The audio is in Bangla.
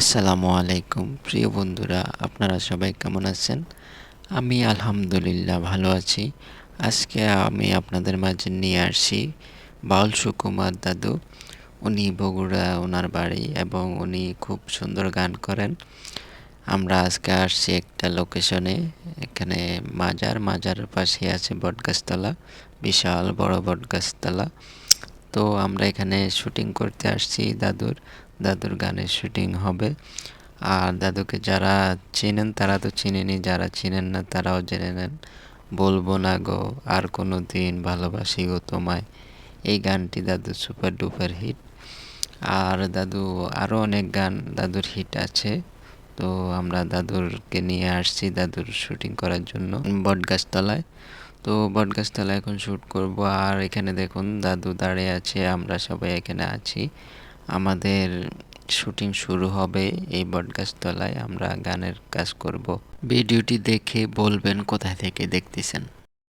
আসসালামু আলাইকুম, প্রিয় বন্ধুরা, আপনারা সবাই কেমন আছেন? আমি আলহামদুলিল্লাহ ভালো আছি। আজকে আমি আপনাদের মাঝে নিয়ে আসছি বাউল সুকুমার দাদু। উনি বগুড়া ওনার বাড়ি এবং উনি খুব সুন্দর গান করেন। আমরা আজকে আসছি একটা লোকেশনে, এখানে মাজার মাজার পাশে আছে বটগাছতলা, বিশাল বড় বটগাছতলা। তো আমরা এখানে শুটিং করতে আসছি দাদুর। দাদুর গানের শুটিং হবে। আর দাদুকে যারা চেনেন, তারা তো চিনেনি, যারা চিনেন না তারাও জেনে নেন। বলব না গো, আর কোনো দিন ভালোবাসি গো তোমায়। এই গানটি দাদু সুপার ডুপার হিট আর দাদু আরও অনেক গান দাদুর হিট আছে। তো আমরা দাদুরকে নিয়ে আসছি দাদুর শুটিং করার জন্য বটগাছতলায়। তো বটগাছতলায় এখন শ্যুট করব। আর এখানে দেখুন, দাদু দাঁড়িয়ে আছে, আমরা সবাই এখানে আছি। আমাদের শুটিং শুরু হবে এই বটগাছতলায় আমরা গানের কাজ করব। ভিডিওটি দেখে বলবেন কোথায় থেকে দেখতেছেন।